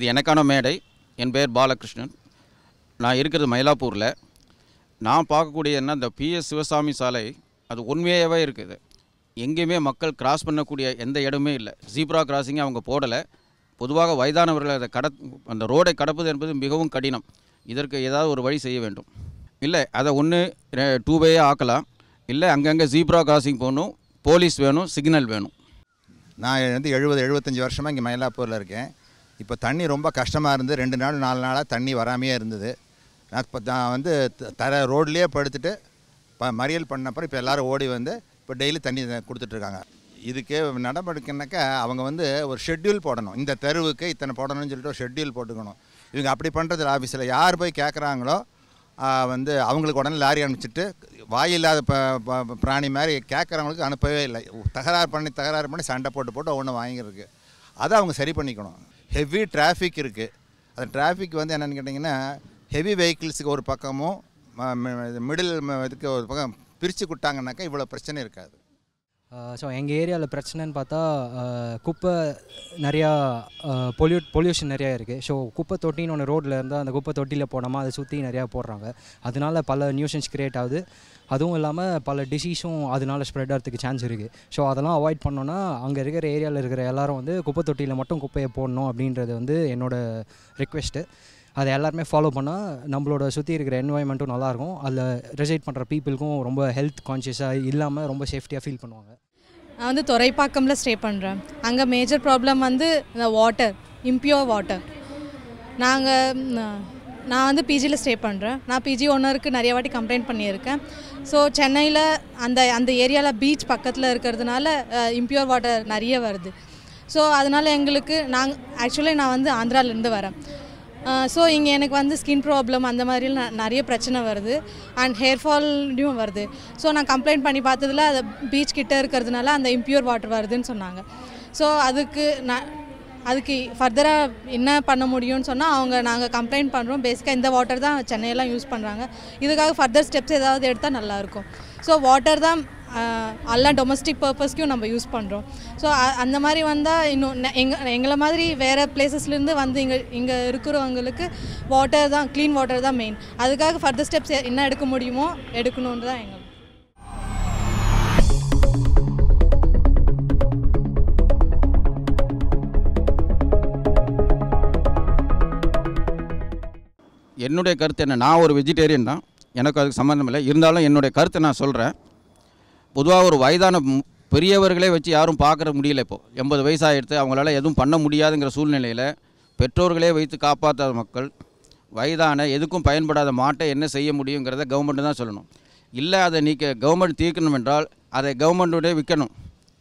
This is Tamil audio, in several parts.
இது எனக்கான மேடை. என் பேர் பாலகிருஷ்ணன். நான் இருக்கிறது மயிலாப்பூரில். நான் பார்க்கக்கூடிய என்ன இந்த பிஎஸ் சிவசாமி சாலை அது உண்மையாகவே இருக்குது. எங்கேயுமே மக்கள் கிராஸ் பண்ணக்கூடிய எந்த இடமே இல்லை. ஜீப்ரா கிராசிங்கே அவங்க போடலை. பொதுவாக வயதானவர்கள் அதை கட அந்த ரோடை கடப்பது என்பது மிகவும் கடினம். இதற்கு ஏதாவது ஒரு வழி செய்ய வேண்டும். இல்லை அதை ஒன்று டூ வேயே ஆக்கலாம். இல்லை அங்கங்கே ஜீப்ரா கிராசிங் போகணும். போலீஸ் வேணும் சிக்னல் வேணும். நான் வந்து எழுபது எழுபத்தஞ்சி வருஷமாக இங்கே மயிலாப்பூரில் இருக்கேன். இப்போ தண்ணி ரொம்ப கஷ்டமாக இருந்தது. ரெண்டு நாள் நாலு நாளாக தண்ணி வராமையே இருந்தது. நான் இப்போ நான் வந்து த- தர ரோட்லேயே படுத்துட்டு ப மறியல் பண்ணப்பறம் இப்போ எல்லாரும் ஓடி வந்து இப்போ டெய்லி தண்ணி கொடுத்துட்ருக்காங்க. இதுக்கு நடவடிக்கைனாக்கா அவங்க வந்து ஒரு ஷெட்யூல் போடணும். இந்த தெருவுக்கு இத்தனை போடணும்னு சொல்லிட்டு ஒரு ஷெட்யூல் போட்டுக்கணும். இவங்க அப்படி பண்ணுறதுல ஆஃபீஸில் யார் போய் கேட்குறாங்களோ வந்து அவங்களுக்கு உடனே லாரி அனுப்பிச்சிட்டு வாயில்லாத இல்லாத ப- பிராணி மாதிரி கேட்குறவங்களுக்கு அனுப்பவே இல்லை. தகராறு பண்ணி தகராறு பண்ணி சண்டை போட்டு போட்டு ஒன்று வாங்கியிருக்கு அதை அவங்க சரி பண்ணிக்கணும். ஹெவி டிராஃபிக் இருக்குது அந்த டிராஃபிக் வந்து என்னென்னு கேட்டிங்கன்னா ஹெவி வெஹிக்கிள்ஸுக்கு ஒரு பக்கமும் மிடில் இதுக்கு ஒரு பக்கம் பிரித்து கொடுத்தாங்கனாக்கா இவ்வளோ பிரச்சனை இருக்காது. ஸோ எங்கள் ஏரியாவில் பிரச்சனைன்னு பார்த்தா குப்பை நிறையா பொல்யூட் பொல்யூஷன் நிறையா இருக்குது ஸோ குப்பை தொட்டின்னு ஒன்று ரோட்டில் இருந்தால் அந்த குப்பை தொட்டியில் போனோமா அதை சுற்றி நிறையா போடுறாங்க. அதனால பல நியூஷன்ஸ் கிரியேட் ஆகுது. அதுவும் இல்லாமல் பல டிசீஸும் அதனால ஸ்ப்ரெட் ஆகிறதுக்கு சான்ஸ் இருக்குது ஸோ அதெல்லாம் அவாய்ட் பண்ணோன்னா அங்கே இருக்கிற ஏரியாவில் இருக்கிற எல்லாரும் வந்து குப்பை தொட்டியில் மட்டும் குப்பையை போடணும் அப்படின்றது வந்து என்னோட ரிக்வெஸ்ட்டு அதை எல்லாருமே ஃபாலோ பண்ணால் நம்மளோட சுற்றி இருக்கிற என்வாயன்மெண்ட்டும் நல்லாயிருக்கும். அதில் ரெசைட் பண்ணுற பீப்புளுக்கும் ரொம்ப ஹெல்த் கான்ஷியஸாக இல்லாமல் ரொம்ப சேஃப்டியாக ஃபீல் பண்ணுவாங்க. நான் வந்து துறைப்பாக்கமில் ஸ்டே பண்ணுறேன் அங்கே மேஜர் ப்ராப்ளம் வந்து இந்த வாட்டர் இம்பியூர் வாட்டர் நாங்கள் நான் வந்து பிஜியில் ஸ்டே பண்ணுறேன் நான் பிஜி ஓனருக்கு நிறைய வாட்டி கம்ப்ளைண்ட் பண்ணியிருக்கேன். ஸோ சென்னையில் அந்த அந்த ஏரியாவில் பீச் பக்கத்தில் இருக்கிறதுனால இம்பியூர் வாட்டர் நிறைய வருது. ஸோ அதனால் எங்களுக்கு நாங்கள் ஆக்சுவலி நான் வந்து ஆந்திராலேருந்து வரேன். ஸோ இங்கே எனக்கு வந்து ஸ்கின் ப்ராப்ளம் அந்த மாதிரி நிறைய பிரச்சனை வருது. அண்ட் ஹேர் ஃபால்லையும் வருது. ஸோ நான் கம்ப்ளைண்ட் பண்ணி பார்த்ததுல அது பீச் கிட்ட இருக்கிறதுனால அந்த இம்பியூர் வாட்டர் வருதுன்னு சொன்னாங்க. ஸோ அதுக்கு நான் அதுக்கு ஃபர்தராக என்ன பண்ண முடியும்னு சொன்னால் அவங்க நாங்கள் கம்ப்ளைண்ட் பண்ணுறோம் பேசிக்காக இந்த வாட்டர் தான் சென்னையெல்லாம் யூஸ் பண்ணுறாங்க இதுக்காக ஃபர்தர் ஸ்டெப்ஸ் ஏதாவது எடுத்தால் நல்லாயிருக்கும் ஸோ வாட்டர் தான் எல்லாம் டொமஸ்டிக் பர்பஸ்க்கும் நம்ம யூஸ் பண்ணுறோம் ஸோ அந்த மாதிரி வந்தால் இன்னும் நெ- எங்களை மாதிரி வேறு பிளேசஸ்லேருந்து வந்து இங்கே இங்கே இருக்கிறவங்களுக்கு வாட்டர் தான் க்ளீன் வாட்டர் தான் மெயின் அதுக்காக ஃபர்தர் ஸ்டெப்ஸ் என்ன எடுக்க முடியுமோ எடுக்கணுன்னு தான் எங்களுக்கு என்னுடைய கருத்து என்ன? நான் ஒரு வெஜிடேரியன் தான். எனக்கு அதுக்கு சம்மந்தம் இல்லை. இருந்தாலும் என்னுடைய கருத்தை நான் சொல்கிறேன் பொதுவாக ஒரு வயதான பெரியவர்களே வச்சு யாரும் பார்க்குற முடியல இப்போது எண்பது வயசாகிடுத்து அவங்களால எதுவும் பண்ண முடியாதுங்கிற சூழ்நிலையில் பெற்றோர்களே வைத்து காப்பாற்றாத மக்கள் வயதான எதுக்கும் பயன்படாத மாட்டை என்ன செய்ய முடியுங்கிறத கவர்மெண்ட்டு தான் சொல்லணும். இல்லை அதை நீக்க கவர்மெண்ட் தீர்க்கணும் என்றால் அதை கவர்மெண்ட்டோடய விற்கணும்.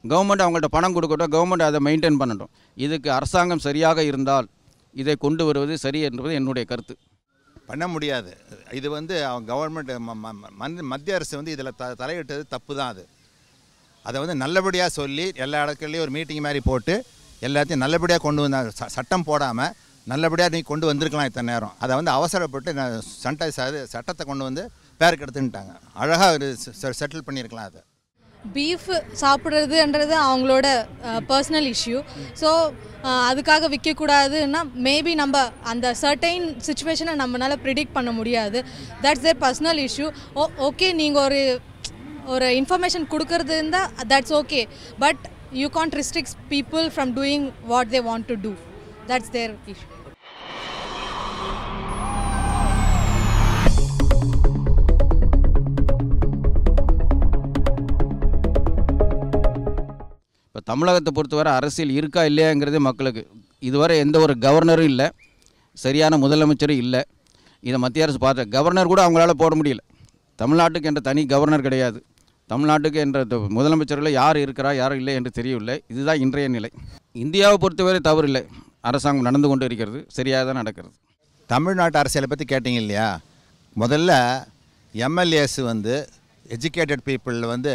கவர்மெண்ட் அவங்கள்ட்ட பணம் கொடுக்கட்டும் கவர்மெண்ட் அதை மெயின்டைன் பண்ணட்டும். இதுக்கு அரசாங்கம் சரியாக இருந்தால் இதை கொண்டு வருவது சரி என்பது என்னுடைய கருத்து. பண்ண முடியாது. இது வந்து அவங்க கவர்மெண்ட் மத்திய அரசு வந்து இதில் த தலையிட்டது தப்பு தான் அது. அதை வந்து நல்லபடியாக சொல்லி எல்லா இடத்துலையும் ஒரு மீட்டிங் மாதிரி போட்டு எல்லாத்தையும் நல்லபடியாக கொண்டு வந்தாங்க ச- சட்டம் போடாமல் நல்லபடியாக நீ கொண்டு வந்திருக்கலாம் இத்தனை நேரம். அதை வந்து அவசரப்பட்டு நான் சண்டை ச- சட்டத்தை கொண்டு வந்து பேருக்கு எடுத்துன்ட்டாங்க அழகாக செட்டில் பண்ணியிருக்கலாம் அதை. பீஃப் சாப்பிட்றதுன்றது அவங்களோட பர்சனல் இஷ்யூ ஸோ அதுக்காக விற்கக்கூடாதுன்னா மேபி நம்ம அந்த சர்டைன் சுச்சுவேஷனை நம்மளால் ப்ரிடிக்ட் பண்ண முடியாது. That's their personal issue oh okay நீங்கள் ஒரு ஒரு இன்ஃபர்மேஷன் கொடுக்கறது இருந்தால் that's okay but you can't restricts people from doing what they want to do that's their issue தமிழகத்தை பொறுத்தவரை அரசியல் இருக்கா இல்லையாங்கிறதே மக்களுக்கு. இதுவரை எந்த ஒரு கவர்னரும் இல்லை. சரியான முதலமைச்சரும் இல்லை. இதை மத்திய அரசு பார்த்த கவர்னர் கூட அவங்களால போட முடியல. தமிழ்நாட்டுக்கு என்ற தனி கவர்னர் கிடையாது. தமிழ்நாட்டுக்கு என்ற முதலமைச்சர்கள் யார் இருக்கிறா யார் இல்லை என்று தெரியவில்லை. இதுதான் இன்றைய நிலை. இந்தியாவை பொறுத்தவரை தவறில்லை அரசாங்கம் நடந்து கொண்டு இருக்கிறது. சரியாக தான் நடக்கிறது. தமிழ்நாட்டு அரசியலை பற்றி கேட்டிங்க இல்லையா? முதல்ல எம்எல்ஏஸ் வந்து எஜுகேட்டட் பீப்புளில் வந்து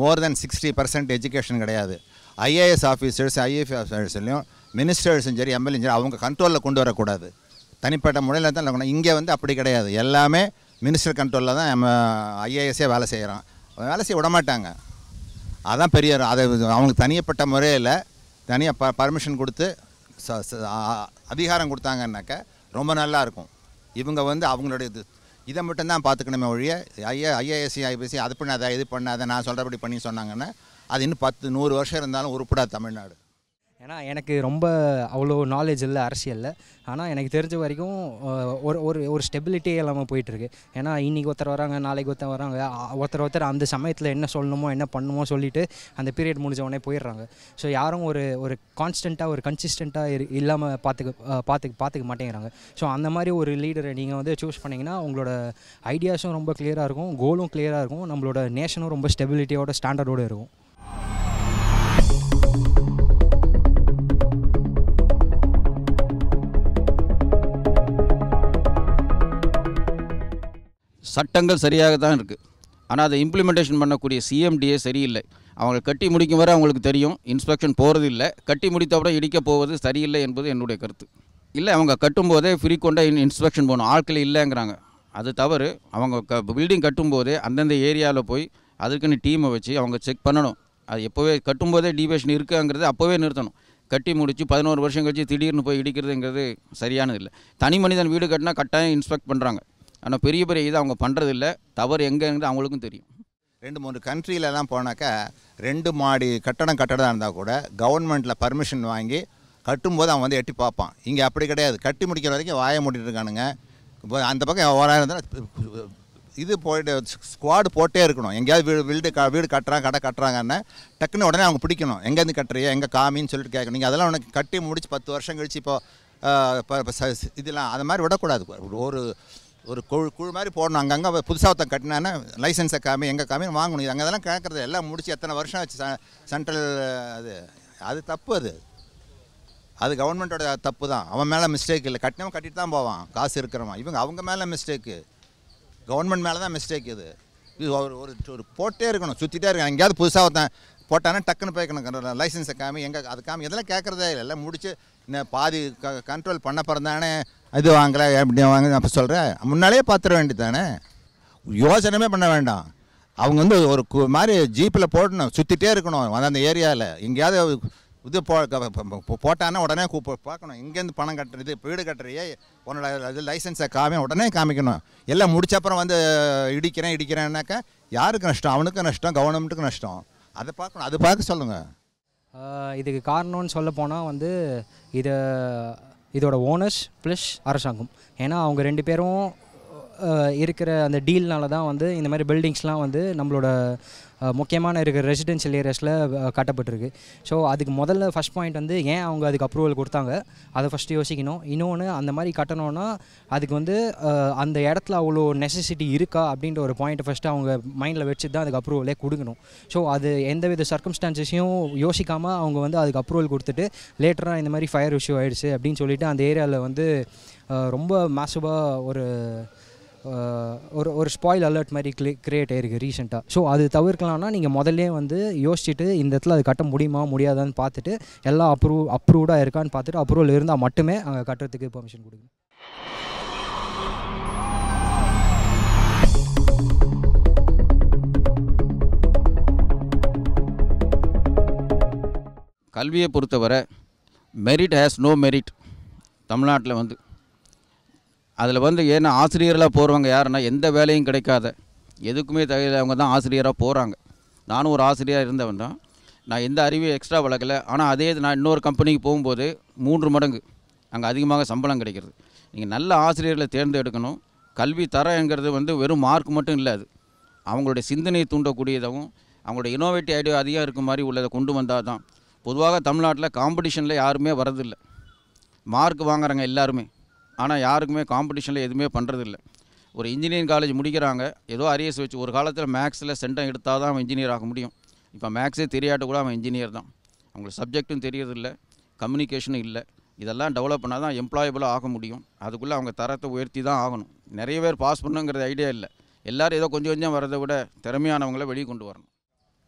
more than sixty percent education கிடையாது. ஐஏஎஸ் ஆஃபீஸர்ஸ் ஐஏஎஃப் ஆஃபீஸர்லையும் மினிஸ்டர்ஸும் சரி எம்எல்ஏ சரி அவங்க கண்ட்ரோலில் கொண்டு வரக்கூடாது. தனிப்பட்ட முறையில் தான் இருக்கணும் இங்கே வந்து அப்படி கிடையாது. எல்லாமே மினிஸ்டர் கண்ட்ரோலில் தான் நம்ம ஐஏஎஸ்ஸே வேலை செய்கிறோம் வேலை செய்ய விட மாட்டாங்க அதான் பெரிய அதை அவங்களுக்கு தனியப்பட்ட முறையில் தனியாக ப பர்மிஷன் கொடுத்து ச- அதிகாரம் கொடுத்தாங்கன்னாக்க ரொம்ப நல்லா இருக்கும். இவங்க வந்து அவங்களுடைய இது இதை மட்டும்தான் பார்த்துக்கணுமே ஒழிய ஐஏ ஐஏஎஸ்சி ஐபிஎஸ்சி அது பண்ணாத இது பண்ணாத நான் சொல்கிறபடி பண்ணி சொன்னாங்கன்னா அது இன்னும் பத்து நூறு வருஷம் இருந்தாலும் உருப்படாது தமிழ்நாடு. ஏன்னா எனக்கு ரொம்ப அவ்வளோ நாலேஜ் இல்லை அரசியலில். ஆனால் எனக்கு தெரிஞ்ச வரைக்கும் ஒரு ஒரு ஒரு ஸ்டெபிலிட்டியே இல்லாமல் போயிட்டுருக்கு. ஏன்னா இன்றைக்கி ஒருத்தர் வராங்க நாளைக்கு ஒருத்தர் வராங்க ஒருத்தர் ஒருத்தர் அந்த சமயத்தில் என்ன சொல்லணுமோ என்ன பண்ணணுமோ சொல்லிவிட்டு அந்த பீரியட் முடிஞ்ச உடனே போயிடுறாங்க. ஸோ யாரும் ஒரு ஒரு கான்ஸ்டண்ட்டாக ஒரு கன்சிஸ்டண்ட்டாக இரு இல்லாமல் பார்த்துக்க பார்த்துக்க பார்த்துக்க மாட்டேங்கிறாங்க. ஸோ அந்த மாதிரி ஒரு லீடரை நீங்கள் வந்து சூஸ் பண்ணிங்கன்னா உங்களோட ஐடியாஸும் ரொம்ப கிளியராக இருக்கும் கோலும் கிளியராக இருக்கும் நம்மளோட நேஷனும் ரொம்ப ஸ்டெபிலிட்டியோட ஸ்டாண்டர்டோடு இருக்கும். சட்டங்கள் சரியாக தான் இருக்குது ஆனால் அதை இம்ப்ளிமெண்டேஷன் பண்ணக்கூடிய சிஎம்டிஏ சரியில்லை. அவங்க கட்டி முடிக்கும் வரை அவங்களுக்கு தெரியும். இன்ஸ்பெக்ஷன் போகிறது இல்லை கட்டி முடித்தவுடன் இடிக்க போவது சரியில்லை என்பது என்னுடைய கருத்து. இல்லை அவங்க கட்டும்போதே ஃப்ரீக்வெண்ட்டாக இன் இன்ஸ்பெக்ஷன் போகணும். ஆட்கள் இல்லைங்கிறாங்க. அது தவறு. அவங்க க பில்டிங் கட்டும்போதே அந்தந்த ஏரியாவில் போய் அதுக்குன்னு டீமை வச்சு அவங்க செக் பண்ணணும். அது எப்போவே கட்டும்போதே டீவியேஷன் இருக்குங்கிறது அப்போவே நிறுத்தணும். கட்டி முடித்து பதினோரு வருஷம் கழிச்சு திடீர்னு போய் இடிக்கிறதுங்கிறது சரியானது இல்லை. தனி மனிதன் வீடு கட்டினா கட்டாயம் இன்ஸ்பெக்ட் பண்ணுறாங்க ஆனால் பெரிய பெரிய இது அவங்க பண்ணுறதில்ல தவறு எங்கேங்கிறது அவங்களுக்கும் தெரியும். ரெண்டு மூணு கண்ட்ரியிலலாம் போனாக்கா ரெண்டு மாடி கட்டடம் கட்டடம் இருந்தால் கூட கவர்மெண்ட்டில் பர்மிஷன் வாங்கி கட்டும்போது அவன் வந்து எட்டி பார்ப்பான். இங்கே அப்படி கிடையாது. கட்டி முடிக்கிற வரைக்கும் வாயை மூடிட்டு இருக்கானுங்க. இப்போ அந்த பக்கம் ஓராயிரம் இருந்தால் இது போயிட்டு ஸ்குவாடு போட்டே இருக்கணும். எங்கேயாவது வீடு வீடு க வீடு கட்டுறாங்க கடை கட்டுறாங்கன்னா டக்குன்னு உடனே அவங்க பிடிக்கணும். எங்கேருந்து கட்டுறியா எங்கே காமின்னு சொல்லிட்டு கேட்கணும். நீங்கள் அதெல்லாம் உனக்கு கட்டி முடிச்சு பத்து வருஷம் கழிச்சு இப்போ இப்போ இதெல்லாம் அது மாதிரி விடக்கூடாது. ஒரு ஒரு குழு குழு மாதிரி போடணும். அங்கங்கே புதுசாக ஒருத்தன் கட்டினானே லைசன்ஸை காமி எங்கே காமி வாங்கணும். இது அங்கே அதெல்லாம் கேட்குறது எல்லாம் முடிச்சு எத்தனை வருஷம் ஆச்சு? சென்ட்ரல் அது அது தப்பு அது. அது கவர்மெண்ட்டோட தப்பு தான். அவன் மேலே மிஸ்டேக் இல்லை. கட்டினவன் கட்டிட்டு தான் போவான். காசு இருக்கிறவன். இவங்க அவங்க மேலே மிஸ்டேக்கு கவர்மெண்ட் மேலே தான் மிஸ்டேக் இது. இது ஒரு ஒரு ஒரு போட்டே இருக்கணும். சுற்றிட்டே இருக்கணும். எங்கேயாவது புதுசாக ஒருத்தன் போட்டானே டக்குன்னு போய்க்கணும். லைசன்ஸை காமி எங்கே அது காமி. இதெல்லாம் கேட்குறதே இல்லை. எல்லாம் முடிச்சு இன்னும் பாதி க கண்ட்ரோல் பண்ண பிறந்தானே இது வாங்கலை எப்படி வாங்க அப்போ சொல்கிறேன் முன்னாலேயே பார்த்துட வேண்டியது தானே யோசனமே பண்ண வேண்டாம். அவங்க வந்து ஒரு கு- மாதிரி ஜீப்பில் போடணும் சுற்றிட்டே இருக்கணும் அந்த ஏரியாவில் எங்கேயாவது இது போ க- உடனே கூப்ப பார்க்கணும். இங்கேருந்து பணம் கட்டுறது வீடு கட்டுறியே உன்னோட இது லைசன்ஸை காமி உடனே காமிக்கணும். எல்லாம் முடிச்ச அப்புறம் வந்து இடிக்கிறேன் இடிக்கிறேன்னாக்கா யாருக்கு நஷ்டம்? அவனுக்கும் நஷ்டம் கவர்மெண்ட்டுக்கு நஷ்டம். அதை பார்க்கணும். அது பார்க்க சொல்லுங்கள் இதுக்கு காரணம்னு சொல்ல போனால் வந்து இதை இதோட ஓனர்ஸ் ப்ளஸ் அரசாங்கம். ஏன்னா அவங்க ரெண்டு பேரும் இருக்கிற அந்த டீல்னால தான் வந்து இந்த மாதிரி பில்டிங்ஸ்லாம் வந்து நம்மளோட முக்கியமான இருக்கிற ரெசிடென்ஷியல் ஏரியாஸில் கட்டப்பட்டிருக்கு. ஸோ அதுக்கு முதல்ல ஃபஸ்ட் பாயிண்ட் வந்து ஏன் அவங்க அதுக்கு அப்ரூவல் கொடுத்தாங்க? அதை ஃபஸ்ட்டு யோசிக்கணும். இன்னொன்று அந்த மாதிரி கட்டணும்னா அதுக்கு வந்து அந்த இடத்துல அவ்வளோ நெசசிட்டி இருக்கா அப்படின்ற ஒரு பாயிண்ட்டை ஃபஸ்ட்டு அவங்க மைண்டில் வச்சு தான் அதுக்கு அப்ரூவலே கொடுக்கணும். ஸோ அது எந்தவித சர்க்கம்ஸ்டான்சஸையும் யோசிக்காமல் அவங்க வந்து அதுக்கு அப்ரூவல் கொடுத்துட்டு லேட்டராக இந்த மாதிரி ஃபயர் இஷ்யூ ஆகிடுச்சு அப்படின்னு சொல்லிட்டு அந்த ஏரியாவில் வந்து ரொம்ப மேசிவாக ஒரு ஒரு ஒரு ஸ்பாயில் அலர்ட் மாதிரி கிளி கிரியேட் ஆயிருக்கு ரீசெண்டாக ஸோ அது தவிர்க்கலாம்னா நீங்கள் முதல்லே வந்து யோசிச்சுட்டு இந்த இடத்துல அது கட்ட முடியுமா முடியாதான்னு பார்த்துட்டு எல்லாம் அப்ரூவ் அப்ரூவ்டாக இருக்கான்னு பார்த்துட்டு அப்ரூவல் இருந்தால் மட்டுமே அங்கே கட்டுறதுக்கு பெர்மிஷன் கொடுக்கணும் கல்வியை பொறுத்தவரை மெரிட் ஹேஸ் நோ மெரிட் தமிழ்நாட்டில் வந்து அதில் வந்து ஏன்னா ஆசிரியர்களாக போகிறவங்க யாருன்னா எந்த வேலையும் கிடைக்காத எதுக்குமே தகுதியவங்க தான் ஆசிரியராக போகிறாங்க நானும் ஒரு ஆசிரியராக இருந்தவன் தான். நான் எந்த அறிவையும் எக்ஸ்ட்ரா வளர்க்கலை. ஆனால் அதே இது நான் இன்னொரு கம்பெனிக்கு போகும்போது மூன்று மடங்கு அங்கே அதிகமாக சம்பளம் கிடைக்கிறது. நீங்கள் நல்ல ஆசிரியர்களை தேர்ந்தெடுக்கணும். கல்வி தரங்கிறது வந்து வெறும் மார்க் மட்டும் இல்லை அது. அவங்களுடைய சிந்தனையை தூண்டக்கூடியதாகவும் அவங்களோட இனோவேட்டிவ் ஐடியா அதிகம் இருக்க மாதிரி உள்ளதை கொண்டு வந்தால் தான் பொதுவாக தமிழ்நாட்டில் காம்படிஷனில் யாருமே வரதில்லை மார்க் வாங்குறாங்க எல்லாருமே. ஆனால் யாருக்குமே காம்படிஷனில் எதுவுமே பண்ணுறதில்ல ஒரு இன்ஜினியரிங் காலேஜ் முடிக்கிறாங்க. ஏதோ அரியர்ஸ் வச்சு ஒரு காலத்தில் மேக்ஸில் சென்டம் எடுத்தால் தான் அவன் இன்ஜினியர் ஆக முடியும். இப்போ மேக்ஸே தெரியாட்ட கூட அவன் இன்ஜினியர் தான். அவங்களுக்கு சப்ஜெக்ட்டும் தெரியறதில்ல. கம்யூனிகேஷனும் இல்லை. இதெல்லாம் டெவலப் பண்ணால் தான் எம்ப்ளாயபிளாக ஆக முடியும். அதுக்குள்ளே அவங்க தரத்தை உயர்த்தி தான் ஆகணும். நிறைய பேர் பாஸ் பண்ணுங்கிறது ஐடியா இல்லை. எல்லாரும் ஏதோ கொஞ்சம் கொஞ்சம் வரதை விட திறமையானவங்கள வெளியே கொண்டு வரணும்.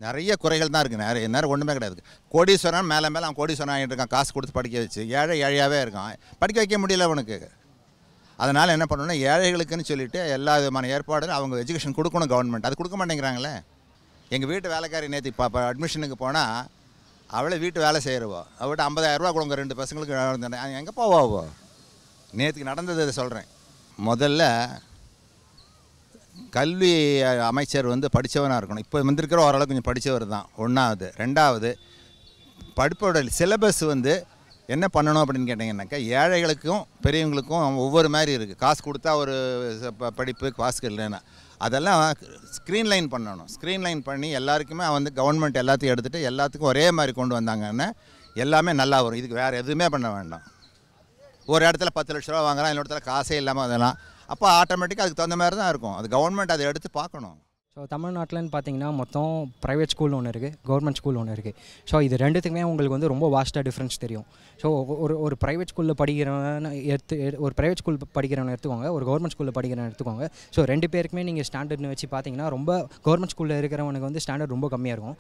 நிறைய குறைகள் தான் இருக்குது நிறைய நேரம் ஒன்றுமே கிடையாது. கோடீஸ்வரன் மேலே மேலே அவன் கோடீஸ்வரன் ஆகிட்டு இருக்கான். காசு கொடுத்து படிக்க வச்சு. ஏழை ஏழையாகவே இருக்கான். படிக்க வைக்க முடியல அவனுக்கு. அதனால் என்ன பண்ணணும்னா ஏழைகளுக்குன்னு சொல்லிட்டு எல்லா விதமான ஏற்பாடும் அவங்க எஜுகேஷன் கொடுக்கணும் கவர்மெண்ட் அது கொடுக்க மாட்டேங்கிறாங்களே. எங்கள் வீட்டு வேலைக்காரி நேற்று இப்போ அட்மிஷனுக்கு போனால் அவளே வீட்டு வேலை செய்கிறவோ அவட்ட ஐம்பதாயிரரூபா கொடுங்க ரெண்டு பசங்களுக்கு. எங்கே போவாவோ நேற்றுக்கு நடந்தது இதை சொல்கிறேன் முதல்ல கல்வி அமைச்சர் வந்து படித்தவனாக இருக்கணும். இப்போ வந்திருக்கிற ஓரளவுக்கு கொஞ்சம் படித்தவர் தான். ஒன்றாவது ரெண்டாவது படிப்போட சிலபஸ் வந்து என்ன பண்ணணும் அப்படின்னு கேட்டிங்கன்னாக்கா ஏழைகளுக்கும் பெரியவங்களுக்கும் ஒவ்வொரு மாதிரி இருக்குது காசு கொடுத்தா ஒரு படிப்பு காசு இல்லைன்னா. அதெல்லாம் ஸ்க்ரீன் லைன் பண்ணணும். ஸ்க்ரீன் லைன் பண்ணி எல்லாருக்குமே வந்து கவர்மெண்ட் எல்லாத்தையும் எடுத்துகிட்டு எல்லாத்துக்கும் ஒரே மாதிரி கொண்டு வந்தாங்கன்னா எல்லாமே நல்லா வரும். இதுக்கு வேறு எதுவுமே பண்ண வேண்டாம். ஒரு இடத்துல பத்து லட்ச ரூபா வாங்குறான் இன்னொரு இடத்துல காசே இல்லாமல் அதெல்லாம் அப்போ ஆட்டோமேட்டிக்காக அதுக்கு தகுந்த மாதிரி தான் இருக்கும். அது கவர்மெண்ட் அதை எடுத்து பார்க்கணும். ஸோ தமிழ்நாட்டில்னு பார்த்தீங்கன்னா மொத்தம் ப்ரைவேட் ஸ்கூல் ஒன்று இருக்குது கவர்மெண்ட் ஸ்கூல் ஒன்று இருக்குது ஸோ இது ரெண்டுத்துக்குமே உங்களுக்கு வந்து ரொம்ப வாஸ்ட்டாக டிஃப்ரென்ஸ் தெரியும். ஸோ ஒரு ஒரு ப்ரைவேட் ஸ்கூலில் படிக்கிறவன் எடுத்து ஒரு ப்ரைவேட் ஸ்கூல் படிக்கிறவன் எடுத்துக்கோங்க ஒரு கவர்மெண்ட் ஸ்கூலில் படிக்கிறவன் எடுத்துக்கோங்க. ஸோ ரெண்டு பேருக்குமே நீங்கள் ஸ்டாண்டர்ட்னு வச்சு பார்த்தீங்கன்னா ரொம்ப கவர்மெண்ட் ஸ்கூலில் இருக்கிறவனுக்கு வந்து ஸ்டாண்டர்ட் ரொம்ப கம்மியாக இருக்கும்.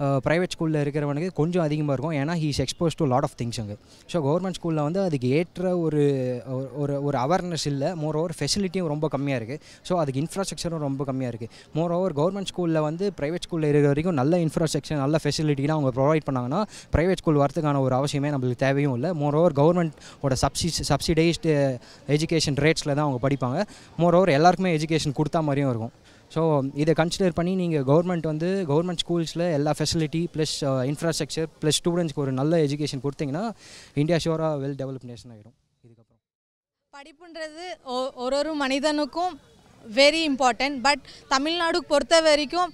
ப்ரைவேட் ஸ்கூலில் இருக்கிறவனுக்கு கொஞ்சம் அதிகமாக இருக்கும். ஏன்னா he's expose to lot of things அங்கே. ஸோ கவர்மெண்ட் ஸ்கூலில் வந்து அதுக்கு ஏற்ற ஒரு ஒரு- ஒரு ஒரு அவேர்னஸ் இல்லை. மோர் ஓவர் ஃபெசிலிட்டியும் ரொம்ப கம்மியாக இருக்குது ஸோ அதுக்கு இன்ஃப்ராஸ்ட்ரக்சரும் ரொம்ப கம்மியாக இருக்குது மோர் ஓவர் கவர்மெண்ட் ஸ்கூலில் வந்து ப்ரைவேட் ஸ்கூலில் இருக்கிற வரைக்கும் நல்ல இன்ஃப்ராஸ்ட்ரக்சர் நல்ல ஃபெசிலிட்டிலாம் அவங்க ப்ரொவைட் பண்ணாங்கன்னா ப்ரைவேட் ஸ்கூல் வரதுக்கான ஒரு அவசியமே நம்மளுக்கு தேவையும் இல்லை. மோர் ஓவர் கவர்மெண்ட்டோட சப்சி சப்சிடைஸ்டு எஜுகேஷன் ரேட்ஸில் தான் அவங்க படிப்பாங்க. மோர் ஓவர் எல்லாருக்குமே எஜுகேஷன் கொடுத்தா மாதிரியும் இருக்கும். ஸோ இதை கன்சிடர் பண்ணி நீங்கள் கவர்மெண்ட் வந்து கவர்மெண்ட் ஸ்கூல்ஸில் எல்லா ஃபெசிலிட்டி ப்ளஸ் இன்ஃப்ராஸ்ட்ரக்சர் ப்ளஸ் ஸ்டூடெண்ட்ஸ்க்கு ஒரு நல்ல எஜுகேஷன் கொடுத்தீங்கன்னா இந்தியா ஷோராக வெல் டெவலப் நேஷன் ஆகிடும் இதுக்கப்புறம். படிப்புன்றது ஒ- ஒரு ஒரு மனிதனுக்கும் வெரி இம்பார்ட்டன்ட் பட் தமிழ்நாடு பொறுத்த வரைக்கும்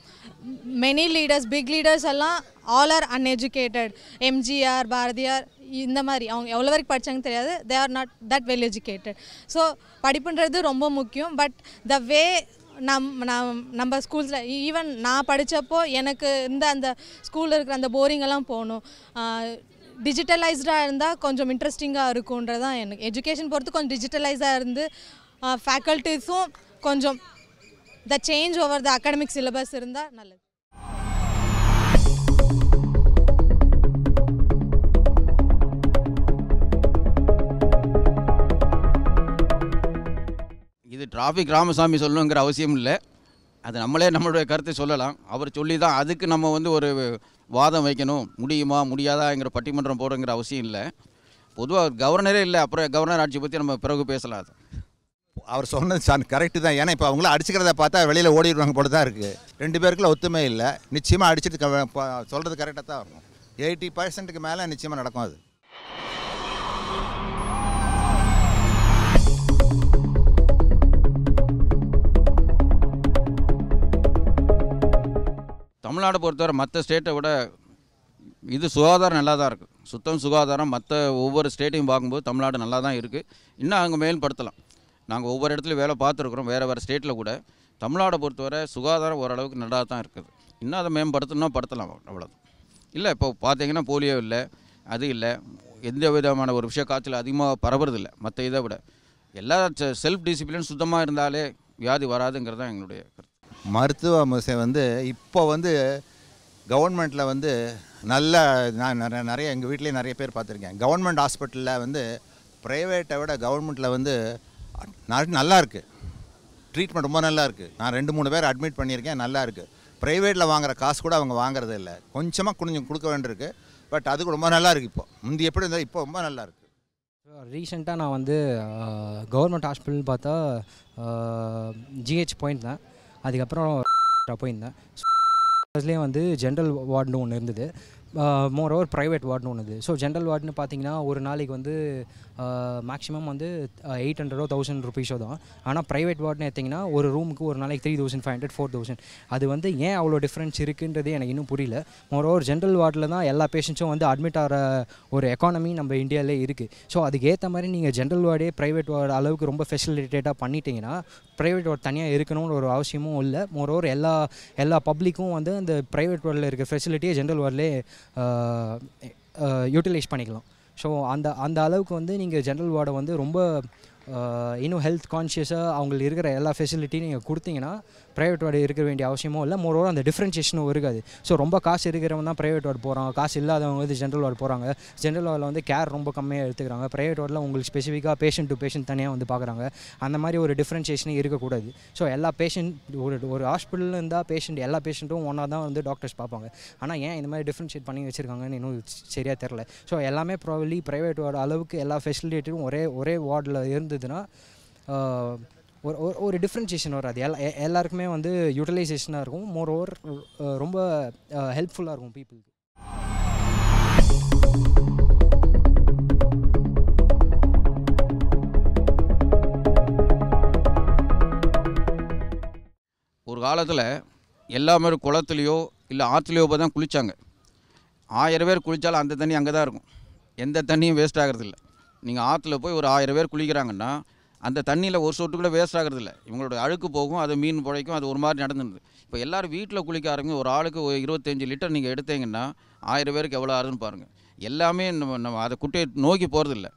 மெனி லீடர்ஸ் பிக் லீடர்ஸ் எல்லாம் all are uneducated MGR Bharathiyar இந்த மாதிரி. அவங்க எவ்வளோ வரைக்கும் படிச்சாங்கன்னு தெரியாது. They are not that well educated so படிப்புன்றது ரொம்ப முக்கியம். பட் த வே நம் e, நான் நம்ம ஸ்கூல்ஸில் ஈவன் நான் படித்தப்போ எனக்கு இந்த அந்த ஸ்கூலில் இருக்கிற அந்த போரிங்கெல்லாம் போகணும். டிஜிட்டலைஸ்டாக இருந்தால் கொஞ்சம் இன்ட்ரெஸ்டிங்காக இருக்குன்றது தான் எனக்கு. எஜுகேஷன் பொறுத்து கொஞ்சம் டிஜிட்டலைஸாக இருந்து ஃபேக்கல்ட்டிஸும் கொஞ்சம் the change over the academic syllabus இருந்தால் நல்லது. இது டிராஃபிக் ராமசாமி சொல்லணுங்கிற அவசியம் இல்லை. அது நம்மளே நம்மளுடைய கருத்தை சொல்லலாம். அவர் சொல்லி தான் அதுக்கு நம்ம வந்து ஒரு வாதம் வைக்கணும். முடியுமா முடியாதாங்கிற பட்டிமன்றம் போடுங்கிற அவசியம் இல்லை. பொதுவாக கவர்னரே இல்லை அப்புறம் கவர்னர் ஆட்சி பற்றி நம்ம பிறகு பேசலாம் அவர் சொன்னது சார் கரெக்டு தான். ஏன்னா இப்போ அவங்கள அடிச்சுக்கிறத பார்த்தா வெளியில் ஓடிடுவாங்க போல தான் இருக்குது ரெண்டு பேருக்குள்ள ஒத்துமை இல்லை. நிச்சயமாக அடிச்சுட்டு சொல்கிறது கரெக்டாக தான் இருக்கும் எயிட்டி பர்சன்ட்டுக்கு மேலே நிச்சயமாக நடக்கும் அது. தமிழ்நாடு பொறுத்தவரை மற்ற ஸ்டேட்டை விட இது சுகாதாரம் நல்லா தான் இருக்குது சுத்தம் சுகாதாரம் மற்ற ஒவ்வொரு ஸ்டேட்டையும் பார்க்கும்போது தமிழ்நாடு நல்லா தான் இருக்குது இன்னும் அங்கே மேம்படுத்தலாம். நாங்கள் ஒவ்வொரு இடத்துலையும் வேலை பார்த்துருக்குறோம் வேறு வேறு ஸ்டேட்டில் கூட. தமிழ்நாடை பொறுத்தவரை சுகாதாரம் ஓரளவுக்கு நல்லா தான் இருக்குது. இன்னும் அதை மேம்படுத்தணும்னா படுத்தலாம் அவ்வளோ இல்லை இப்போ பார்த்தீங்கன்னா போலியோ இல்லை அது இல்லை. எந்த விதமான ஒரு விஷய காய்ச்சல் அதிகமாக பரவுறதில்லை மற்ற இதை விட. எல்லா செல்ஃப் டிசிப்ளின் சுத்தமாக இருந்தாலே வியாதி வராதுங்கிறது தான் எங்களுடைய கருத்து. மருத்துவ முசை வந்து இப்போ வந்து கவர்மெண்ட்டில் வந்து நல்ல நான் நிறைய- நிறைய எங்கள் வீட்லேயே நிறைய பேர் பார்த்துருக்கேன். கவர்மெண்ட் ஹாஸ்பிட்டலில் வந்து ப்ரைவேட்டை விட கவர்மெண்ட்டில் வந்து ந- நல்லா இருக்குது ட்ரீட்மெண்ட் ரொம்ப நல்லா இருக்குது நான் ரெண்டு மூணு பேர் அட்மிட் பண்ணியிருக்கேன் நல்லா இருக்குது ப்ரைவேட்டில் வாங்குற காசு கூட அவங்க வாங்குறது இல்லை. கொஞ்சமாக கொஞ்சம் கொடுக்க வேண்டியிருக்கு. பட் அதுக்கு ரொம்ப நல்லா இருக்குது இப்போ. முந்தி எப்படி இருந்தால் இப்போ ரொம்ப நல்லா இருக்குது ரீசெண்டாக நான் வந்து கவர்மெண்ட் ஹாஸ்பிட்டல் பார்த்தா ஜிஹெச் போயிருந்தேன் அதுக்கப்புறம் போயிருந்தேன். அதுலேயும் வந்து ஜென்ரல் வார்டுன்னு ஒன்று இருந்தது. மோர் ஓவர் ப்ரைவேட் வார்டுன்னு ஒன்று ஸோ ஜென்ரல் வார்டுன்னு பார்த்தீங்கன்னா ஒரு நாளைக்கு வந்து மேக்ஸிமம் வந்து எயிட் ஹண்ட்ரடோ தௌசண்ட் ருபீஸோ தான். ஆனால் ப்ரைவேட் வார்டுன்னு எடுத்திங்கன்னா ஒரு ரூமுக்கு ஒரு நாளைக்கு three thousand five hundred four thousand அது வந்து ஏன் அவ்வளோ டிஃப்ரென்ஸ் இருக்குன்றது எனக்கு இன்னும் புரியல. மொரோவர் ஜென்ரல் வார்டில் தான் எல்லா பேஷண்ட்ஸும் வந்து அட்மிட் ஆகிற ஒரு எக்கானமி நம்ம இந்தியாவிலே இருக்குது ஸோ அதுக்கேற்ற மாதிரி நீங்கள் ஜென்ரல் வார்டே ப்ரைவேட் வார்டு அளவுக்கு ரொம்ப ஃபெசிலிட்டேட்டாக பண்ணிட்டீங்கன்னா ப்ரைவேட் வார்டு தனியாக இருக்கணும்னு ஒரு அவசியமும் இல்லை. மோர் எல்லா எல்லா பப்ளிக்கும் வந்து அந்த ப்ரைவேட் வார்டில் இருக்க ஃபெசிலிட்டியை ஜென்ரல் வார்டிலே யூட்டிலைஸ் பண்ணிக்கலாம். ஸோ அந்த அந்த அளவுக்கு வந்து நீங்கள் ஜென்ரல் வார்டை வந்து ரொம்ப இன்னும் ஹெல்த் கான்ஷியஸாக அவங்களுக்கு இருக்கிற எல்லா ஃபெசிலிட்டியும் நீங்கள் கொடுத்தீங்கன்னா ப்ரைவேட் வார்டு இருக்க வேண்டிய அவசியமும் இல்லை மோரோவர் அந்த டிஃப்ரென்ஷியேஷனும் இருக்காது. ஸோ ரொம்ப காசு இருக்கிறவங்க தான் ப்ரைவேட் வார்டு போகிறாங்க காசு இல்லாதவங்க வந்து ஜென்ரல் வார்டு போகிறாங்க ஜென்ரல் வார்டில் வந்து கேர் ரொம்ப கம்மியாக எடுத்துக்கிறாங்க. ப்ரைவேட் வார்டில் உங்களுக்கு ஸ்பெசிஃபிக்காக பேஷண்ட் டு பேஷண்ட் தனியாக வந்து பார்க்குறாங்க அந்த மாதிரி ஒரு டிஃப்ரென்ஷியேஷனே இருக்கக்கூடாது. ஸோ எல்லா பேஷண்ட் ஒரு ஒரு ஹாஸ்பிட்டலில் இருந்தால் பேஷண்ட் எல்லா பேஷண்ட்டும் ஒன்றா தான் வந்து டாக்டர்ஸ் பார்ப்பாங்க. ஆனால் ஏன் இந்த மாதிரி டிஃப்ரென்ஷியேட் பண்ணி வச்சுருக்காங்கன்னு இன்னும் சரியாக தெரில ஸோ எல்லாமே ப்ராபப்ளி ப்ரைவேட் வார்டு அளவுக்கு எல்லா ஃபெசிலிட்டியும் ஒரே ஒரே வார்டில் இருந்ததுன்னா ஒரு ஒரு- ஒரு டிஃப்ரென்ஷியேஷன் வராது. எல்லா எல்லாருக்குமே வந்து யூட்டிலைசேஷனாக இருக்கும். மோர் ஓவர் ரொம்ப ஹெல்ப்ஃபுல்லாக இருக்கும் பீப்புளுக்கு ஒரு காலத்தில் எல்லாமே குளத்துலையோ இல்லை ஆற்றுலையோ போய் தான் குளித்தாங்க ஆயிரம் பேர் குளித்தாலும் அந்த தண்ணி அங்கே தான் இருக்கும். எந்த தண்ணியும் வேஸ்ட் ஆகிறதில்ல. நீங்கள் ஆற்றுல போய் ஒரு ஆயிரம் பேர் குளிக்கிறாங்கன்னா அந்த தண்ணியில் ஒரு சொட்டு கூட வேஸ்ட் ஆகிறதில்ல. இவங்களோட அழுக்கு போகும் அது மீன் பிழைக்கும் அது ஒரு மாதிரி நடந்துருது. இப்போ எல்லோரும் வீட்டில் குளிக்க ஆரம்பி ஒரு ஆளுக்கு ஒரு இருபத்தஞ்சி லிட்டர் நீங்கள் எடுத்தீங்கன்னா ஆயிரம் பேருக்கு எவ்வளோ ஆகுதுன்னு பாருங்கள் எல்லாமே நம்ம நம்ம அதை குட்டையை நோக்கி போகிறதில்ல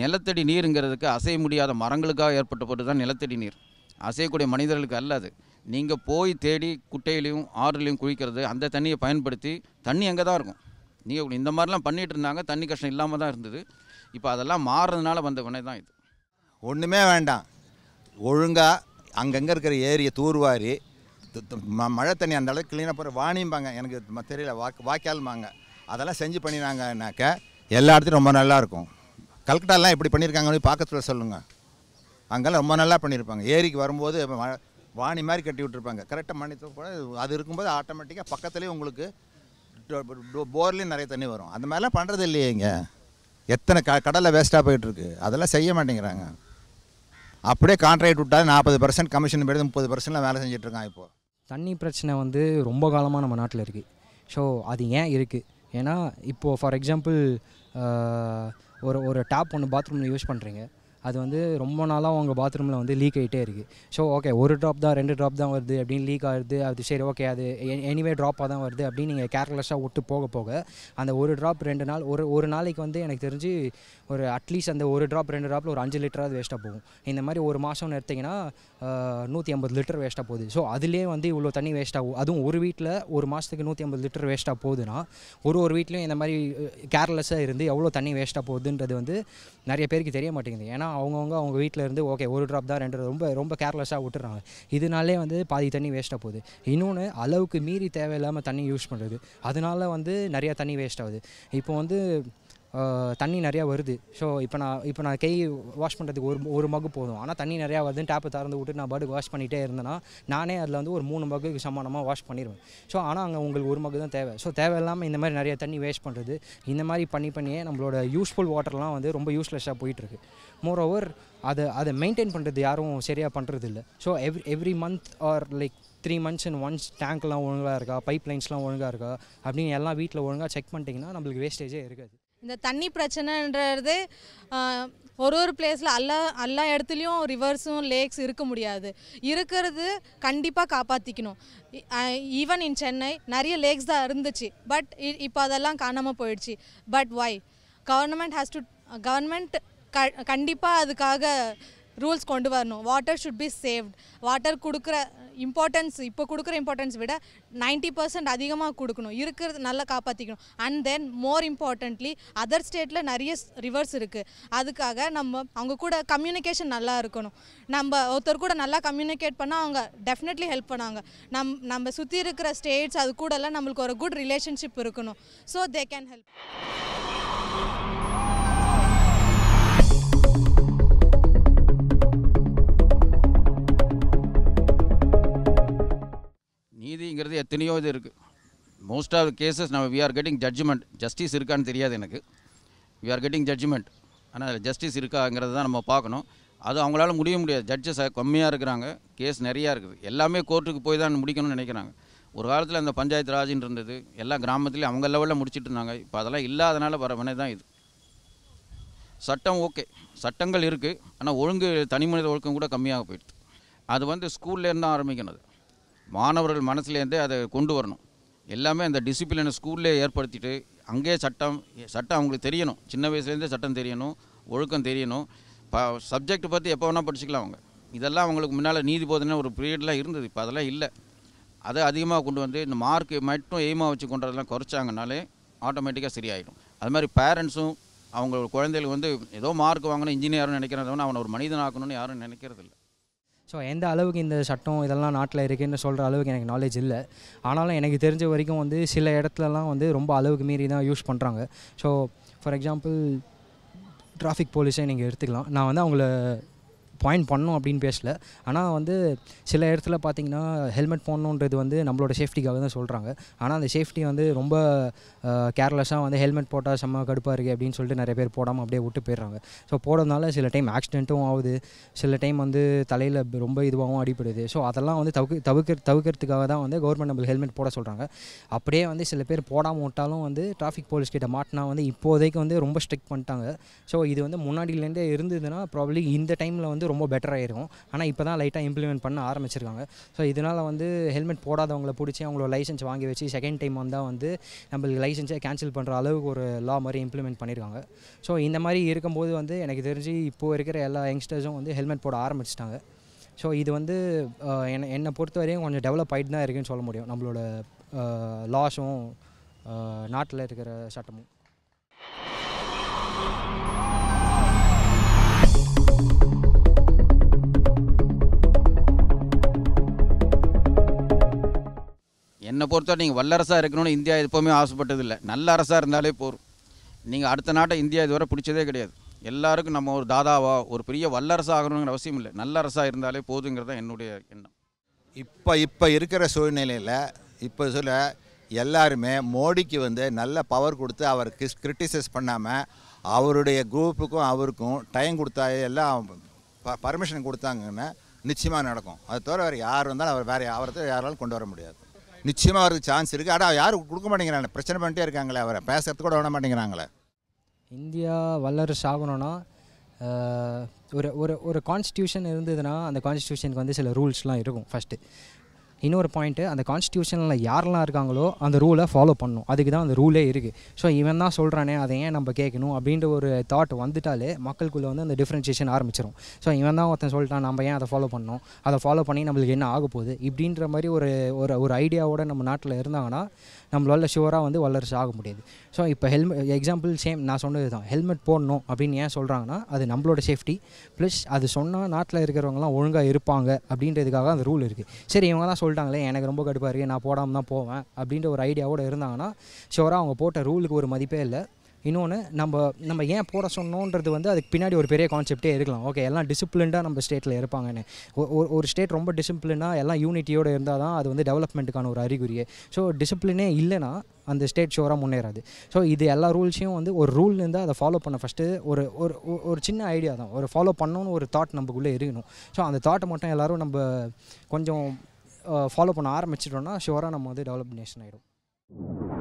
நிலத்தடி நீருங்கிறதுக்கு அசைய முடியாத மரங்களுக்காக ஏற்பட்டப்பட்டு தான் நிலத்தடி நீர். அசையக்கூடிய மனிதர்களுக்கு அல்ல அது. நீங்கள் போய் தேடி குட்டையிலையும் ஆறுலையும் குளிக்கிறது அந்த தண்ணியை பயன்படுத்தி தண்ணி அங்கே தான் இருக்கும். நீங்கள் இந்த மாதிரிலாம் பண்ணிகிட்டு இருந்தாங்க தண்ணி கஷ்டம் இல்லாமல் தான் இருந்தது. இப்போ அதெல்லாம் மாறுறதுனால வந்த வினை தான் இது. ஒன்றுமே வேண்டாம். ஒழுங்காக அங்கங்கே இருக்கிற ஏரியை தூர்வாரி ம- மழை தண்ணி அந்த அளவுக்கு க்ளீனாக போகிற வாணிம்பாங்க. எனக்கு தெரியல வாக் வாய்க்கால்பாங்க அதெல்லாம் செஞ்சு பண்ணினாங்கனாக்க எல்லா இடத்துலையும் ரொம்ப நல்லாயிருக்கும் கல்கட்டாலாம் எப்படி பண்ணியிருக்காங்கன்னு பார்க்கத்துல சொல்லுங்கள் அங்கெல்லாம் ரொம்ப நல்லா பண்ணியிருப்பாங்க ஏரிக்கு வரும்போது வாணி மாதிரி கட்டி விட்டுருப்பாங்க. கரெக்டாக மணி கூட அது இருக்கும்போது ஆட்டோமேட்டிக்காக பக்கத்துலேயே உங்களுக்கு போர்லேயும் நிறைய தண்ணி வரும். அந்த மாதிரிலாம் பண்ணுறது இல்லையே இங்கே. எத்தனை க கடலில் வேஸ்ட்டாக போயிட்டுருக்கு. அதெல்லாம் செய்ய மாட்டேங்கிறாங்க. அப்படியே கான்ட்ராக்ட் விட்டா நாற்பது பர்சன்ட் கமிஷன் போயிடுது முப்பது பர்சன்ட்லாம் வேலை செஞ்சிட்ருக்கான் இப்போது தண்ணி பிரச்சனை வந்து ரொம்ப காலமாக நம்ம நாட்டில் இருக்குது ஸோ அது ஏன் இருக்குது ஏன்னா இப்போது ஃபார் எக்ஸாம்பிள் ஒரு ஒரு டேப் ஒன்று பாத்ரூமில் யூஸ் பண்ணுறீங்க அது வந்து ரொம்ப நாளாக உங்கள் பாத்ரூமில் வந்து லீக் ஆகிட்டே இருக்குது ஸோ ஓகே ஒரு ட்ராப் தான் ரெண்டு ட்ராப் தான் வருது அப்படின்னு லீக் ஆகுது. அது சரி ஓகே அது எனிவே ட்ராப்பாக தான் வருது அப்படின்னு நீங்கள் கேர்லெஸ்ஸாக விட்டு போக போக அந்த ஒரு ட்ராப் ரெண்டு நாள் ஒரு ஒரு நாளைக்கு வந்து எனக்கு தெரிஞ்சு ஒரு அட்லீஸ்ட் அந்த ஒரு ட்ராப் ரெண்டு ட்ராப்பில் ஒரு அஞ்சு லிட்டராவது வேஸ்ட்டாக போகும். இந்த மாதிரி ஒரு மாதம்னு எடுத்திங்கன்னா நூற்றி ஐம்பது லிட்டர் வேஸ்ட்டாக போகுது. ஸோ அதுலேயே வந்து இவ்வளோ தண்ணி வேஸ்ட் ஆகும். அதுவும் ஒரு வீட்டில் ஒரு மாதத்துக்கு நூற்றி ஐம்பது லிட்டர் வேஸ்ட்டாக போகுதுன்னா ஒரு ஒரு வீட்லேயும் இந்த மாதிரி கேர்லெஸ்ஸாக இருந்து எவ்வளோ தண்ணி வேஸ்ட்டாக போகுதுன்றது வந்து நிறைய பேருக்கு தெரிய மாட்டேங்குது. ஏன்னா அவங்கவுங்க அவங்க வீட்டில் இருந்து ஓகே ஒரு ட்ராப் தான் ரெண்டு ரொம்ப ரொம்ப கேர்லெஸ்ஸாக விட்டுறாங்க. இதனாலே வந்து பாதி தண்ணி வேஸ்ட்டாக போகுது. இன்னொன்று அளவுக்கு மீறி தேவையில்லாமல் தண்ணி யூஸ் பண்ணுறது அதனால வந்து நிறையா தண்ணி வேஸ்ட் ஆகுது. இப்போ வந்து தண்ணி நிறையா வருது. ஸோ இப்போ நான் இப்போ நான் கை வாஷ் பண்ணுறதுக்கு ஒரு ஒரு மகு போதும். ஆனால் தண்ணி நிறையா வருதுன்னு டேப்பை திறந்து விட்டு நான் பாட்டுக்கு வாஷ் பண்ணிகிட்டே இருந்தேன்னா நானே அதில் வந்து ஒரு மூணு மகுக்கு சமானமாக வாஷ் பண்ணிடுவேன் ஸோ ஆனால் அங்கே உங்களுக்கு ஒரு மகு தான் தேவை. ஸோ தேவையில்லாமல் இந்த மாதிரி நிறைய தண்ணி வேஸ்ட் பண்ணுறது இந்த மாதிரி பண்ணி பண்ணியே நம்மளோட யூஸ்ஃபுல் வாட்டர்லாம் வந்து ரொம்ப யூஸ்லெஸ்ஸாக போயிட்டுருக்கு. மோர் ஓவர் அதை அதை மெயின்டைன் பண்ணுறது யாரும் சரியாக பண்ணுறது இல்லை. So every every month or like three months and once டேங்க்லாம் ஒழுங்காக இருக்கா? பைப் லைன்ஸ்லாம் ஒழுங்காக இருக்கா? அப்படின்னு எல்லாம் வீட்டில் ஒழுங்காக செக் பண்ணிட்டீங்கன்னா நம்மளுக்கு வேஸ்டேஜே இருக்காது. இந்த தண்ணி பிரச்சனைன்றது ஒரு ஒரு பிளேஸில் எல்லா எல்லா இடத்துலையும் ரிவர்ஸும் லேக்ஸ் இருக்க முடியாது. இருக்கிறது கண்டிப்பாக காப்பாற்றிக்கணும் ஈவன் இன் சென்னை நிறைய லேக்ஸ் தான் இருந்துச்சு. பட் இப்போ அதெல்லாம் காணாமல் போயிடுச்சு. But why government has to government க கண்டிப்பாக அதுக்காக ரூல்ஸ் கொண்டு வரணும். Water should be saved water கொடுக்குற இம்பார்ட்டன்ஸ் இப்போ கொடுக்குற இம்பார்ட்டன்ஸ் விட 90% பர்சன்ட் அதிகமாக கொடுக்கணும். இருக்கிறது நல்லா காப்பாற்றிக்கணும் and then more importantly other ஸ்டேட்டில் நிறைய ரிவர்ஸ் இருக்குது அதுக்காக நம்ம அவங்க கூட கம்யூனிகேஷன் நல்லா இருக்கணும். நம்ம ஒருத்தர் கூட நல்லா கம்யூனிகேட் பண்ணால் அவங்க டெஃபினெட்லி ஹெல்ப் பண்ணாங்க. நம் நம்ம சுற்றி இருக்கிற ஸ்டேட்ஸ் அது கூடலாம் நம்மளுக்கு ஒரு குட் ரிலேஷன்ஷிப் இருக்கணும். ஸோ தே கேன் ஹெல்ப் நீதிங்கிறது எத்தனையோ இது இருக்குது மோஸ்ட் ஆஃப் கேசஸ் நம்ம we are getting judgement justice இருக்கான்னு தெரியாது எனக்கு. வி ஆர் கெட்டிங் ஜட்ஜ்மெண்ட் ஆனால் ஜஸ்டிஸ் இருக்காங்கிறது தான் நம்ம பார்க்கணும். அது அவங்களால முடிய முடியாது. ஜட்ஜஸ் கம்மியாக இருக்கிறாங்க. கேஸ் நிறையா இருக்குது. எல்லாமே கோர்ட்டுக்கு போய் தான் முடிக்கணும்னு நினைக்கிறாங்க. ஒரு காலத்தில் அந்த பஞ்சாயத்து ராஜின் இருந்தது. எல்லா கிராமத்துலேயும் அவங்க லெவலில் முடிச்சுட்டு இருந்தாங்க. இப்போ அதெல்லாம் இல்லாதனால வர வினை தான் இது. சட்டம் ஓகே சட்டங்கள் இருக்குது ஆனால் ஒழுங்கு தனிமனித ஒழுக்கம் கூட கம்மியாக போயிடுது. அது வந்து ஸ்கூல்லேருந்து தான் ஆரம்பிக்கணும் அது. மாணவர்கள் மனசுலேருந்தே அதை கொண்டு வரணும். எல்லாமே அந்த டிசிப்ளினை ஸ்கூல்லே ஏற்படுத்திட்டு அங்கேயே சட்டம் சட்டம் அவங்களுக்கு தெரியணும். சின்ன வயசுலேருந்தே சட்டம் தெரியணும் ஒழுக்கம் தெரியணும். ப சப்ஜெக்ட் பற்றி எப்போ வேணால் படிச்சுக்கலாம் அவங்க. இதெல்லாம் அவங்களுக்கு முன்னால் நீதி போதனை ஒரு பீரியட்லாம் இருந்தது. இப்போ அதெல்லாம் இல்லை. அதை அதிகமாக கொண்டு வந்து இந்த மார்க் மட்டும் எய்மாக வச்சு கொண்டதெல்லாம் குறைச்சாங்கனாலே ஆட்டோமேட்டிக்காக சரியாயிடும். அது மாதிரி பேரண்ட்ஸும் அவங்க குழந்தைகளுக்கு வந்து ஏதோ மார்க் வாங்கணும் இன்ஜினியர்னு நினைக்கிறதவன அவனை ஒரு மனிதன் ஆக்கணும்னு யாரும் நினைக்கிறதில்ல. ஸோ எந்த அளவுக்கு இந்த சட்டம் இதெல்லாம் நாட்டில் இருக்குதுன்னு சொல்கிற அளவுக்கு எனக்கு நாலேஜ் இல்லை. ஆனாலும் எனக்கு தெரிஞ்ச வரைக்கும் வந்து சில இடத்துலலாம் வந்து ரொம்ப அளவுக்கு மீறி தான் யூஸ் பண்ணுறாங்க ஸோ ஃபார் எக்ஸாம்பிள் டிராஃபிக் போலீஸை நீங்கள் எடுத்துக்கலாம். நான் வந்து அவங்கள பாயிண்ட் பண்ணணும் அப்படின்னு பேசல. ஆனால் வந்து சில இடத்துல பார்த்தீங்கன்னா ஹெல்மெட் போடணுன்றது வந்து நம்மளோட சேஃப்டிக்காக தான் சொல்கிறாங்க ஆனால் அந்த சேஃப்டி வந்து ரொம்ப கேர்லெஸ்ஸாக வந்து ஹெல்மெட் போட்டால் செம்ம கடுப்பாக இருக்குது அப்படின்னு சொல்லிட்டு நிறைய பேர் போடாமல் அப்படியே விட்டு போயிடுறாங்க. ஸோ போடுறதுனால சில டைம் ஆக்சிடென்ட்டும் ஆகுது. சில டைம் வந்து தலையில் ரொம்ப இதுவாகவும் அடிபடுது. ஸோ அதெல்லாம் வந்து தவிர்க்க தவிர்க்க தவிர்க்கிறதுக்காக தான் வந்து கவர்மெண்ட் நம்ம ஹெல்மெட் போட சொல்கிறாங்க அப்படியே வந்து சில பேர் போடாமல் விட்டாலும் வந்து டிராஃபிக் போலீஸ் கிட்ட மாட்டினா வந்து இப்போதைக்கு வந்து ரொம்ப ஸ்ட்ரிக்ட் பண்ணிட்டாங்க. ஸோ இது வந்து முன்னாடியிலேருந்தே இருந்ததுன்னா ப்ராப்ளி இந்த டைமில் வந்து ரொம்ப பெட்டராக இருக்கும் ஆனால் இப்போ தான் லைட்டாக இம்ப்ளிமெண்ட் பண்ண ஆரம்பிச்சிருக்காங்க. ஸோ இதனால் வந்து ஹெல்மெட் போடாதவங்கள பிடிச்சி அவங்களோட லைசன்ஸ் வாங்கி வச்சு செகண்ட் டைம் வந்தால் வந்து நம்மளுக்கு லைசன்ஸை கேன்சல் பண்ணுற அளவுக்கு ஒரு லா மாதிரி இம்ப்ளிமெண்ட் பண்ணியிருக்காங்க ஸோ இந்த மாதிரி இருக்கும்போது வந்து எனக்கு தெரிஞ்சு இப்போது இருக்கிற எல்லா யங்ஸ்டர்ஸும் வந்து ஹெல்மெட் போட ஆரம்பிச்சிட்டாங்க. ஸோ இது வந்து என்னை என்னை பொறுத்த வரையும் கொஞ்சம் டெவலப் ஆகிட்டு தான் இருக்குன்னு சொல்ல முடியும். நம்மளோட லாஸும் நாட்டில் இருக்கிற சட்டமும். என்னை பொறுத்தவரை நீங்கள் வல்லரசாக இருக்கணும்னு இந்தியா எப்போவுமே ஆசைப்பட்டதில்லை. நல்ல அரசாக இருந்தாலே போதும். நீங்கள் அடுத்த நாட்டை இந்தியா இதுவரை பிடிச்சதே கிடையாது. எல்லாருக்கும் நம்ம ஒரு தாதாவா ஒரு பெரிய வல்லரசு ஆகணுங்கிற அவசியம் இல்லை. நல்ல அரசாக இருந்தாலே போதுங்கிறது தான் என்னுடைய எண்ணம். இப்போ இப்போ இருக்கிற சூழ்நிலையில் இப்போ சொல்ல எல்லாருமே மோடிக்கு வந்து நல்ல பவர் கொடுத்து அவர் கிஸ் கிரிட்டிசைஸ் பண்ணாமல் அவருடைய குரூப்புக்கும் அவருக்கும் டைம் கொடுத்தா எல்லாம் ப பர்மிஷன் கொடுத்தாங்கன்னா நிச்சயமாக நடக்கும். அதை தவிர வேறு யார் வந்தாலும் அவர் வேறு அவரை யாராலும் கொண்டு வர முடியாது. நிச்சயமாக அவருக்கு சான்ஸ் இருக்குது ஆனால் யாரும் கொடுக்க மாட்டேங்கிறாங்க. பிரச்சனை பண்ணிட்டே இருக்காங்களே அவரை. பேசுறதுக்கு கூட விட மாட்டேங்கிறாங்களே. இந்தியா வல்லரசு ஆகணும்னா ஒரு ஒரு ஒரு கான்ஸ்டியூஷன் இருந்ததுன்னா அந்த கான்ஸ்டியூஷனுக்கு வந்து சில ரூல்ஸ்லாம் இருக்கும் ஃபஸ்ட்டு இன்னொரு பாயிண்ட்டு அந்த கான்ஸ்டியூஷனில் யாரெல்லாம் இருக்காங்களோ அந்த ரூலை ஃபாலோ பண்ணணும் அதுக்கு தான் அந்த ரூலே இருக்குது ஸோ இவன் தான் சொல்கிறானே அதை ஏன் நம்ம கேட்கணும் அப்படின்ற ஒரு தாட் வந்துட்டாலே மக்களுக்குள்ளே வந்து அந்த டிஃப்ரென்ஷியேஷன் ஆரம்பிச்சிடும் ஸோ இவன் தான் ஒருத்தன் சொல்லிட்டான் நம்ம ஏன் அதை ஃபாலோ பண்ணணும்? அதை ஃபாலோ பண்ணி நம்மளுக்கு என்ன ஆக போகுது? இப்படின்ற மாதிரி ஒரு ஒரு ஒரு ஐடியாவோட நம்ம நாட்டில் இருந்தாங்கன்னா நம்மளால் ஷுவராக வந்து வல்லரசு ஆக முடியாது. ஸோ இப்போ ஹெல்மெட் எக்ஸாம்பிள் சேம் நான் சொன்னது தான் ஹெல்மெட் போடணும் அப்படின்னு ஏன் சொல்கிறாங்கன்னா அது நம்மளோட சேஃப்டி ப்ளஸ் அது சொன்னால் நாட்டில் இருக்கிறவங்கலாம் ஒழுங்காக இருப்பாங்க அப்படின்றதுக்காக அந்த ரூல் இருக்குது சரி இவங்க தான் சொல்லிட்டாங்களே எனக்கு ரொம்ப கடுப்பாக இருக்குது நான் போடாமல் தான் போவேன் அப்படின்ற ஒரு ஐடியாவோட இருந்தாங்கன்னா ஷுவராக அவங்க போட்ட ரூலுக்கு ஒரு மதிப்பே இல்லை. இன்னொன்று நம்ம நம்ம ஏன் போட சொன்னோன்றது வந்து அதுக்கு பின்னாடி ஒரு பெரிய கான்செப்டே இருக்கலாம். ஓகே எல்லாம் டிசிப்ளின்டாக நம்ம ஸ்டேட்டில் இருப்பாங்கன்னு. ஒரு ஸ்டேட் ரொம்ப டிசிப்ளினாக எல்லாம் யூனிட்டியோடு இருந்தால் தான் அது வந்து டெவலப்மெண்ட்டுக்கான ஒரு அறிகுறியே. ஸோ டிசிப்ளினே இல்லைன்னா அந்த ஸ்டேட் ஷோராக முன்னேறாது. ஸோ இது எல்லா ரூல்ஸையும் வந்து ஒரு ரூல் இருந்தால் அதை ஃபாலோ பண்ண ஃபஸ்ட்டு ஒரு ஒரு ஒரு- சின்ன ஐடியா தான். ஒரு ஃபாலோ பண்ணணும்னு ஒரு தாட் நமக்குள்ளே இருக்கணும். ஸோ அந்த தாட்டை மட்டும் எல்லோரும் நம்ம கொஞ்சம் ஃபாலோ பண்ண ஆரம்பிச்சிட்டோம்னா ஷுவராக நம்ம வந்து டெவலப் நேஷன் ஆகிடும்